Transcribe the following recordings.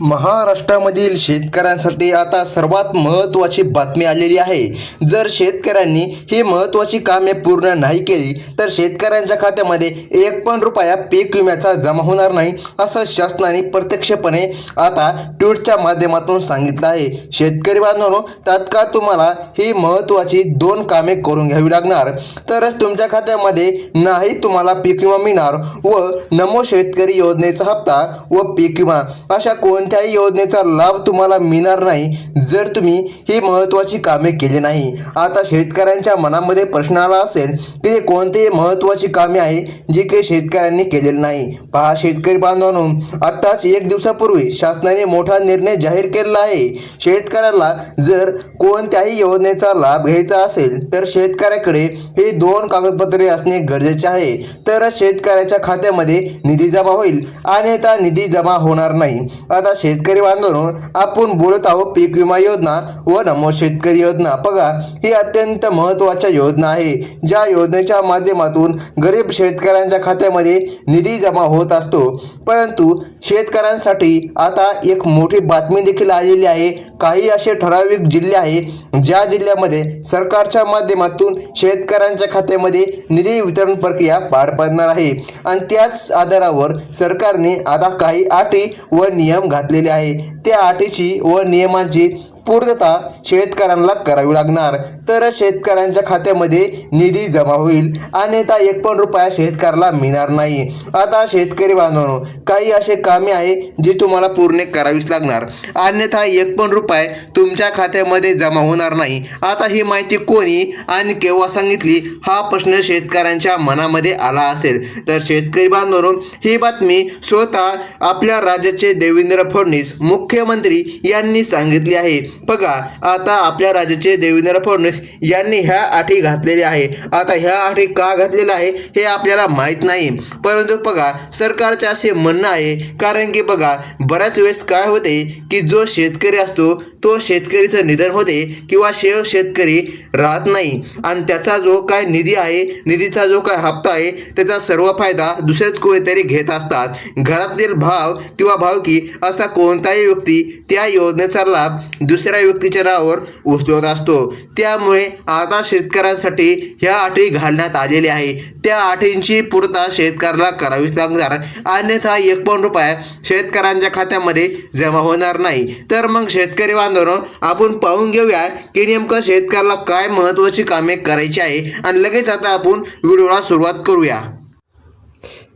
महाराष्ट्रामधील शेतकऱ्यांसाठी आता सर्वात महत्त्वाची बातमी आलेली आहे. जर शेतकऱ्यांनी ही महत्त्वाची कामे पूर्ण नाही केली तर शेतकऱ्यांच्या खात्यामध्ये एक पण रुपया पीक विम्याचा जमा होणार नाही असं शासनाने प्रत्यक्षपणे आता ट्विटच्या माध्यमातून सांगितलं आहे. शेतकरी बांधवांनो तात्काळ तुम्हाला ही महत्त्वाची दोन कामे करून घ्यावी लागणार. तरच तुमच्या खात्यामध्ये नाही तुम्हाला पीक विमा मिळणार व नमो शेतकरी योजनेचा हप्ता व पीक विमा अशा कोण कोणत्याही योजनेचा लाभ तुम्हाला मिळणार नाही जर तुम्ही ही महत्त्वाची कामे केली नाही. आता शेतकऱ्यांच्या मनामध्ये प्रश्न आला असेल की ते कोणती महत्त्वाची कामे आहे जी काही शेतकऱ्यांनी केलेली नाही. पहा शेतकरी बांधवांनो आत्ताच एक दिवसापूर्वी शासनाने मोठा निर्णय जाहीर केलेला आहे. शेतकऱ्याला जर कोणत्याही योजनेचा लाभ घ्यायचा असेल तर शेतकऱ्याकडे हे दोन कागदपत्रे असणे गरजेचे आहे. तरच शेतकऱ्याच्या खात्यामध्ये निधी जमा होईल आणि आता निधी जमा होणार नाही. आता शेतकरी बांधवांनो आपण बोलत आहोत पीक विमा योजना व नमो शेतकरी योजना. बघा ही अत्यंत महत्त्वाच्या योजना आहे. ज्या योजनेच्या माध्यमातून गरीब शेतकऱ्यांच्या खात्यामध्ये निधी जमा होत असतो. परंतु शेतकऱ्यांसाठी आता एक मोठी बातमी देखील आलेली आहे. काही असे ठराविक जिल्हे आहे ज्या जिल्ह्यामध्ये सरकारच्या माध्यमातून शेतकऱ्यांच्या खात्यामध्ये निधी वितरण प्रक्रिया पार पडणार आहे. आणि त्याच आधारावर सरकारने आता काही अटी व नियम घातलेले आहे त्या अटीची व नियमांची पूर्तता शेतकऱ्यांना करावी लागणार. तर शेतकऱ्यांच्या खात्यामध्ये निधी जमा होईल अन्यथा एक पण रुपया शेतकऱ्याला मिळणार नाही. आता शेतकरी बांधवांनो काही असे कामे आहे जी तुम्हाला पूर्ण करावीच लागणार. अन्यथा एक पण रुपये तुमच्या खात्यामध्ये जमा होणार नाही. आता ही माहिती कोणी आणि केव्हा सांगितली हा प्रश्न शेतकऱ्यांच्या मनामध्ये आला असेल. तर शेतकरी बांधवांनो ही बातमी स्वतः आपल्या राज्याचे देवेंद्र फडणवीस मुख्यमंत्री यांनी सांगितली आहे. बघा आता आपल्या राज्याचे देवेंद्र फडणवीस यांनी ह्या आठी घातलेल्या आहे. आता ह्या आठी का घातलेल्या आहे हे आपल्याला माहीत नाही. परंतु बघा सरकारचे असे म्हणणं आहे कारण की बघा बऱ्याच वेळेस काय होते की जो शेतकरी असतो तो शेतकरीचं निधन होते किंवा शेव शेतकरी राहत नाही. आणि त्याचा जो काय निधी आहे निधीचा जो काय हप्ता आहे त्याचा सर्व फायदा दुसरेच कोणीतरी घेत असतात. घरातील भाव किंवा भावकी असा कोणताही व्यक्ती त्या योजनेचा लाभ दुसऱ्या व्यक्तीच्या नावावर उचलत असतो. त्यामुळे आता शेतकऱ्यांसाठी ह्या अटी घालण्यात आलेल्या आहे. त्या अटींची पूर्तता शेतकऱ्याला करावीच लागणार. अन्यथा एक पण रुपया शेतकऱ्यांच्या खात्यामध्ये जमा होणार नाही. तर मग शेतकरी बांधवांनो आपण पाहून घेऊया की नेमकं शेतकऱ्याला काय महत्त्वाची कामे करायची आहे. आणि लगेच आता आपण व्हिडिओला सुरुवात करूया.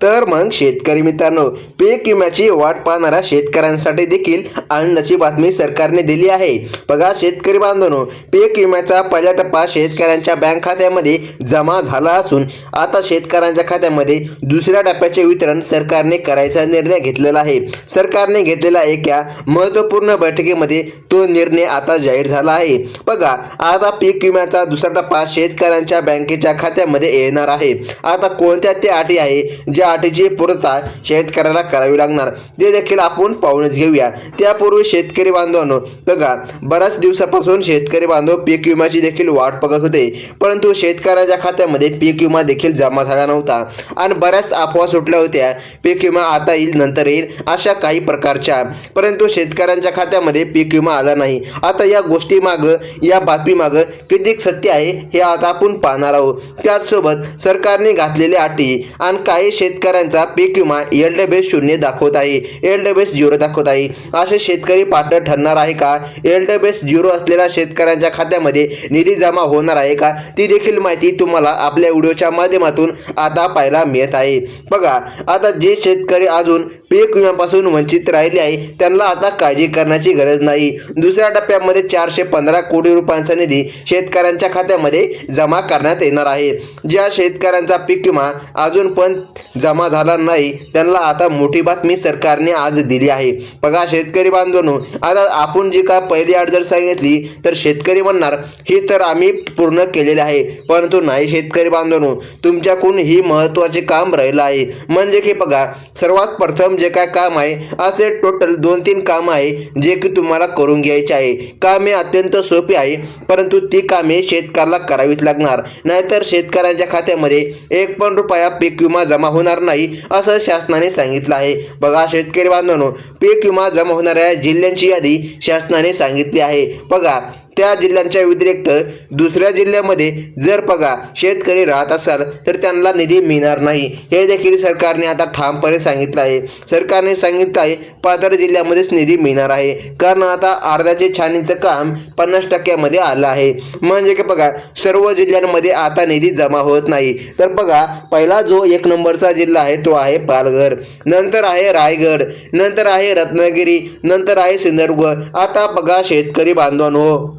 तर मग शेतकरी मित्रांनो पीक विम्याची वाट पाहणाऱ्या शेतकऱ्यांसाठी देखील आनंदाची बातमी सरकारने दिली आहे. बघा शेतकरी बांधवांनो पीक विम्याचा पहिला टप्पा शेतकऱ्यांच्या बँक खात्यामध्ये जमा झाला असून आता शेतकऱ्यांच्या खात्यामध्ये दुसऱ्या टप्प्याचे वितरण सरकारने करायचा निर्णय घेतलेला आहे. सरकारने घेतलेल्या एका महत्त्वपूर्ण बैठकीमध्ये तो निर्णय आता जाहीर झाला आहे. बघा आता पीक विम्याचा दुसरा टप्पा शेतकऱ्यांच्या बँकेच्या खात्यामध्ये येणार आहे. आता कोणत्या त्या अटी आहे ज्या अटीची पूर्तता शेतकऱ्याला करावी लागणार. ते देखील आपण पाहूनच घेऊया. त्यापूर्वी शेतकरी बांधवांनो बघा बऱ्याच दिवसापासून शेतकरी बांधव पीक विम्याची देखील वाट बघत होते. परंतु शेतकऱ्याच्या खात्यामध्ये पीक विमा देखील जमा झाला नव्हता. आणि बऱ्याच अफवा सुटल्या होत्या. पीक विमा आता येईल नंतर येईल अशा काही प्रकारच्या. परंतु शेतकऱ्यांच्या खात्यामध्ये पीक विमा आला नाही. आता या गोष्टी माग या बातमी मागं किती सत्य आहे हे आता आपण पाहणार आहोत. त्याचसोबत सरकारने घातलेल्या अटी आणि काही शेत शेतकऱ्यांचा पीक विमा एल डब्ल्यू शून्य दाखवत आहे. एल डब्ल्यू झिरो दाखवत आहे. असे शेतकरी पार्टनर ठरणार आहे का? एल डब्ल्यू झिरो असलेल्या शेतकऱ्यांच्या खात्यामध्ये निधी जमा होणार आहे का? ती देखील माहिती तुम्हाला आपल्या व्हिडिओच्या माध्यमातून आता पाहायला मिळत आहे. बघा आता जे शेतकरी अजून पीक विम्यापासून वंचित राहिले आहे. त्यांना आता काळजी करण्याची गरज नाही. दुसऱ्या टप्प्यामध्ये चारशे पंधरा कोटी रुपयांचा निधी शेतकऱ्यांच्या खात्यामध्ये जमा करण्यात येणार आहे. ज्या शेतकऱ्यांचा पीक विमा अजून पण जमा झाला नाही त्यांना आता मोठी बातमी सरकारने आज दिली आहे. बघा शेतकरी बांधवांनो आता आपण जी का पहिली अट जर सांगितली तर शेतकरी म्हणणार ही तर आम्ही पूर्ण केलेले आहे. परंतु नाही शेतकरी बांधवांनो तुमच्याकडून ही महत्त्वाचे काम राहिलं आहे. म्हणजे की बघा सर्वात प्रथम जे काय काम आहे? असे टोटल दोन तीन काम आहे जे की तुम्हाला करून घ्यायचे आहे. कामे अत्यंत सोपी आहे परंतु ती कामे शेतकऱ्याला करावीच लागणार. नाहीतर शेतकऱ्यांच्या खात्यामध्ये एक पण रुपया पीक विमा जमा होणार नाही असं शासनाने सांगितलं आहे. बघा शेतकरी बांधवांनो पीक विमा जमा होणाऱ्या जिल्ह्यांची यादी शासनाने सांगितली आहे. बघा त्या जिल्ह्यांच्या व्यतिरिक्त दुसऱ्या जिल्ह्यामध्ये जर बघा शेतकरी राहत असाल तर त्यांना निधी मिळणार नाही. हे देखील सरकारने आता ठामपणे सांगितलं आहे. सरकारने सांगितलं आहे पाथर जिल्ह्यामध्येच निधी मिळणार आहे. कारण आता अर्ध्याचे छानीचं काम पन्नास टक्क्यामध्ये आलं आहे. म्हणजे की बघा सर्व जिल्ह्यांमध्ये आता निधी जमा होत नाही. तर बघा पहिला जो एक नंबरचा जिल्हा आहे तो आहे पालघर. नंतर आहे रायगड. नंतर आहे रत्नागिरी. नंतर आहे सिंधुदुर्ग. आता बघा शेतकरी बांधवांनो.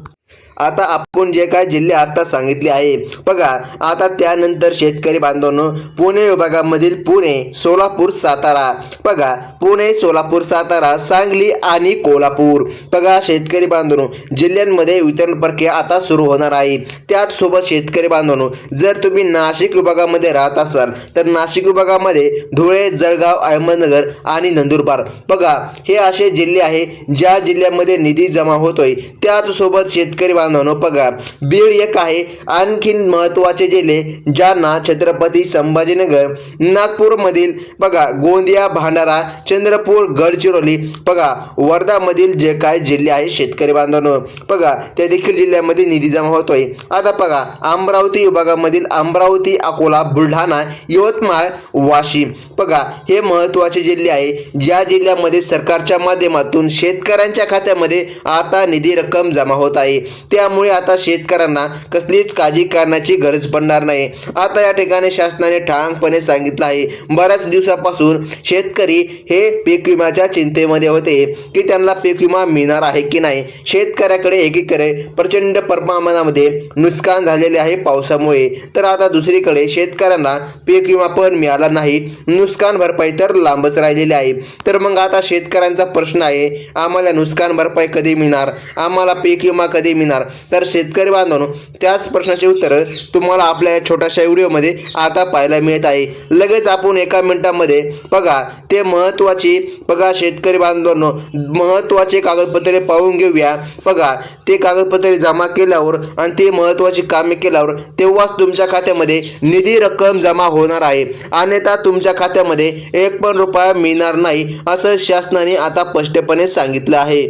आता आपण जे काय जिल्हे आता सांगितले आहे बघा आता त्यानंतर शेतकरी बांधवांनो पुणे विभागामधील पुणे सोलापूर सातारा. बघा पुणे सोलापूर सातारा सांगली आणि कोल्हापूर. बघा शेतकरी बांधवांनो जिल्ह्यांमध्ये वितरण प्रक्रिया आता सुरू होणार आहे. त्याच सोबत शेतकरी बांधवांनो जर तुम्ही नाशिक विभागामध्ये राहत असाल तर नाशिक विभागामध्ये धुळे जळगाव अहमदनगर आणि नंदुरबार. बघा हे असे जिल्हे आहे ज्या जिल्ह्यामध्ये निधी जमा होतोय. त्याच सोबत शेतकरी बांधवांनो बघा बीड एक आहे. आणखीन महत्त्वाचे जिल्हे ज्यांना छत्रपती संभाजीनगर नागपूरमधील बघा गोंदिया भांडारा चंद्रपूर गडचिरोली बघा वर्धामधील जे काय जिल्हे आहे शेतकरी बांधवांनो बघा त्या देखील जिल्ह्यामध्ये निधी जमा होतोय. आता बघा अमरावती विभागामधील अमरावती अकोला बुलढाणा यवतमाळ वाशिम बघा हे महत्त्वाचे जिल्हे आहे. ज्या जिल्ह्यामध्ये सरकारच्या माध्यमातून शेतकऱ्यांच्या खात्यामध्ये आता निधी रक्कम जमा होत आहे. त्यामुळे आता शेतकऱ्यांना कसलीच काळजी करण्याची गरज पडणार नाही. आता या ठिकाणी शासनाने ठामपणे सांगितलं आहे. बऱ्याच दिवसापासून शेतकरी हे पीक विम्याच्या चिंतेमध्ये होते की त्यांना पीक विमा मिळणार आहे की नाही. शेतकऱ्याकडे एकीकडे प्रचंड प्रमाणामध्ये नुकसान झालेले आहे पावसामुळे. तर आता दुसरीकडे शेतकऱ्यांना पीक विमा पण मिळाला नाही. नुकसान भरपाई तर लांबच राहिलेली आहे. तर मग आता शेतकऱ्यांचा प्रश्न आहे आम्हाला नुकसान भरपाई कधी मिळणार? आम्हाला पीक विमा कधी मिळणार? तर शेतकरी बांधवांनो त्याच प्रश्नाचे उत्तर तुम्हाला आपल्या या छोट्याशा व्हिडिओमध्ये आता पाहायला मिळत आहे. लगेच आपण एका मिनिटामध्ये बघा ते महत्त्वाची बघा शेतकरी बांधवांनो महत्त्वाचे कागदपत्रे पाहून घेऊया. बघा ते कागदपत्रे जमा केल्यावर आणि ते महत्त्वाची कामे केल्यावर तेव्हाच तुमच्या खात्यामध्ये निधी रक्कम जमा होणार आहे. अन्यथा तुमच्या खात्यामध्ये एक पण रुपया मिळणार नाही असं शासनाने आता स्पष्टपणे सांगितलं आहे.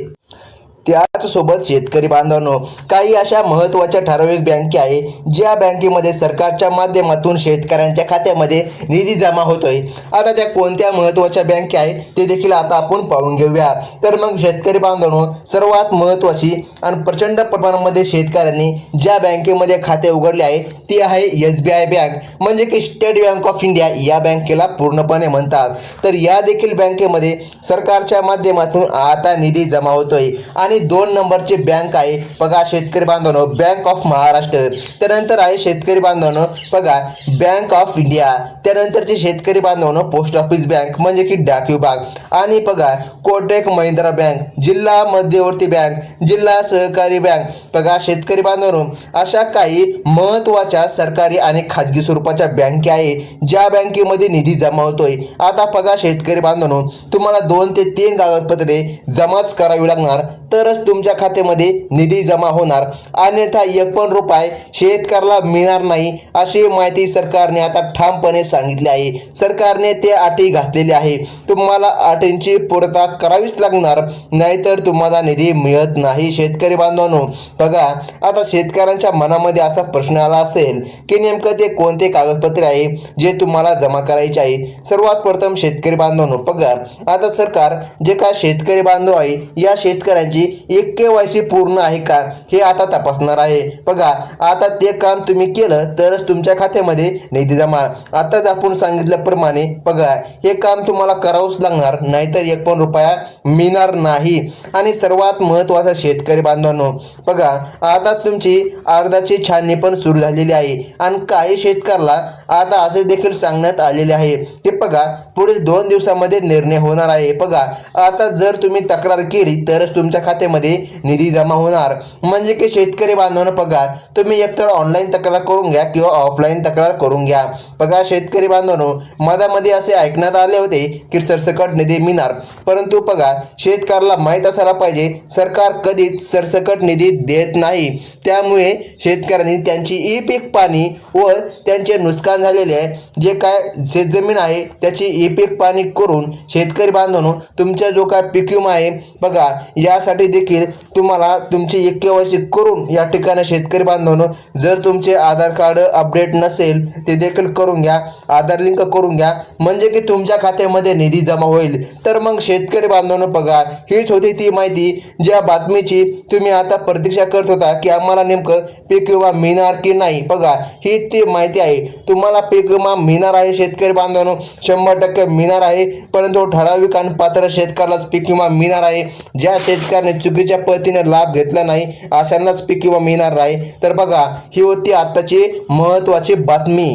त्याचसोबत शेतकरी बांधवांनो काही अशा महत्त्वाच्या ठराविक बँके आहे ज्या बँकेमध्ये सरकारच्या माध्यमातून शेतकऱ्यांच्या खात्यामध्ये निधी जमा होतोय. आता त्या कोणत्या महत्त्वाच्या बँके आहे ते देखील आता आपण पाहून घेऊया. तर मग शेतकरी बांधवांनो सर्वात महत्त्वाची आणि प्रचंड प्रमाणामध्ये शेतकऱ्यांनी ज्या बँकेमध्ये खाते उघडले आहे ती आहे एस बी आय बँक. म्हणजे की स्टेट बँक ऑफ इंडिया या बँकेला पूर्णपणे म्हणतात. तर या देखील बँकेमध्ये सरकारच्या माध्यमातून आता निधी जमा होतोय. आणि दोन नंबरची बँक आहे. बघा शेतकरी बांधवांनो बँक ऑफ महाराष्ट्र त्यानंतर आहे शेतकरी बांधवांनो बघा बँक ऑफ इंडिया त्यानंतरचे शेतकरी बांधवांनो पोस्ट ऑफिस बँक म्हणजे की डाक विभाग आणि बघा कोटक महिंद्रा बँक जिल्हा मध्यवर्ती बँक जिल्हा सहकारी बँक बघा शेतकरी बांधवांनो अशा काही महत्त्वाच्या सरकारी आणि खाजगी स्वरूपाच्या बँके आहे ज्या बँकेमध्ये निधी जमा होतोय. आता बघा शेतकरी बांधवांनो तुम्हाला दोन ते तीन कागदपत्रे जमाच करावी लागणार. तर तरच तुमच्या खात्यामध्ये निधी जमा होणार. अन्यथा एक पण रुपये शेतकऱ्याला मिळणार नाही अशी माहिती सरकारने आता ठामपणे सांगितली आहे. सरकारने ते अटी घातलेली आहे. तुम्हाला अटींची पूर्तता करावीच लागणार नाहीतर तुम्हाला निधी मिळत नाही. शेतकरी बांधवांनो बघा आता शेतकऱ्यांच्या मनामध्ये असा प्रश्न आला असेल की नेमकं ते कोणते कागदपत्रे आहे जे तुम्हाला जमा करायचे आहे? सर्वात प्रथम शेतकरी बांधवांनो बघा आता सरकार जे का शेतकरी बांधव आहे या शेतकऱ्यांची एक के वाय सी पूर्ण आहे का हे आता तपासणार आहे. बघा आता ते काम तुम्ही केलं तरच तुमच्या खात्यामध्ये निधी जमा. आताच आपण सांगितल्याप्रमाणे बघा हे काम तुम्हाला करावंच लागणार नाहीतर एक पण रुपया मिळणार नाही. आणि सर्वात महत्त्वाचा शेतकरी बांधवांनो बघा आता तुमची अर्धाची छाननी पण सुरू झालेली आहे. आणि काही शेतकऱ्याला आता असे देखील सांगण्यात आलेले आहे की बघा पुढील दोन दिवसामध्ये निर्णय होणार आहे. बघा आता जर तुम्ही तक्रार केली तरच तुमच्या खात्यात खात्यामध्ये निधी जमा होणार. म्हणजे की शेतकरी बांधवांना पगार तुम्ही एकतर ऑनलाईन तक्रार करून घ्या किंवा ऑफलाईन तक्रार करून घ्या. पगार शेतकरी बांधवांनो मधामध्ये असे ऐकण्यात आले होते की सरसकट निधी मिळणार. परंतु पगार शेतकऱ्याला माहीत असायला पाहिजे. सरकार कधीच सरसकट निधी देत नाही. त्यामुळे शेतकऱ्यांनी त्यांची ई पीक पाणी व त्यांचे नुकसान झालेले आहे. जे काय शेतजमीन आहे त्याची ई पीक पाणी करून शेतकरी बांधवांनो तुमचा जो काय पीक विमा आहे बघा यासाठी देखील तुम्हाला तुमची एक के करून या ठिकाणी शेतकरी बांधवांनो जर तुमचे आधार कार्ड अपडेट नसेल ते देखील करून घ्या. आधार लिंक करून घ्या. म्हणजे की तुमच्या खात्यामध्ये निधी जमा होईल. तर मग शेत शेतकरी बांधवांनो बघा हीच होती ती माहिती ज्या बातमीची तुम्ही आता प्रतीक्षा करत होता की आम्हाला नेमकं पीक विमा मिळणार की नाही. बघा ही ती माहिती आहे. तुम्हाला पीक विमा मिळणार आहे शेतकरी बांधवांनो शंभर टक्के मिळणार आहे. परंतु ठराविक आणि पात्र शेतकऱ्यालाच पीक विमा मिळणार आहे. ज्या शेतकऱ्याने चुकीच्या पद्धतीने लाभ घेतला नाही अशांनाच पीक विमा मिळणार नाही तर बघा ही होती आत्ताची महत्त्वाची बातमी.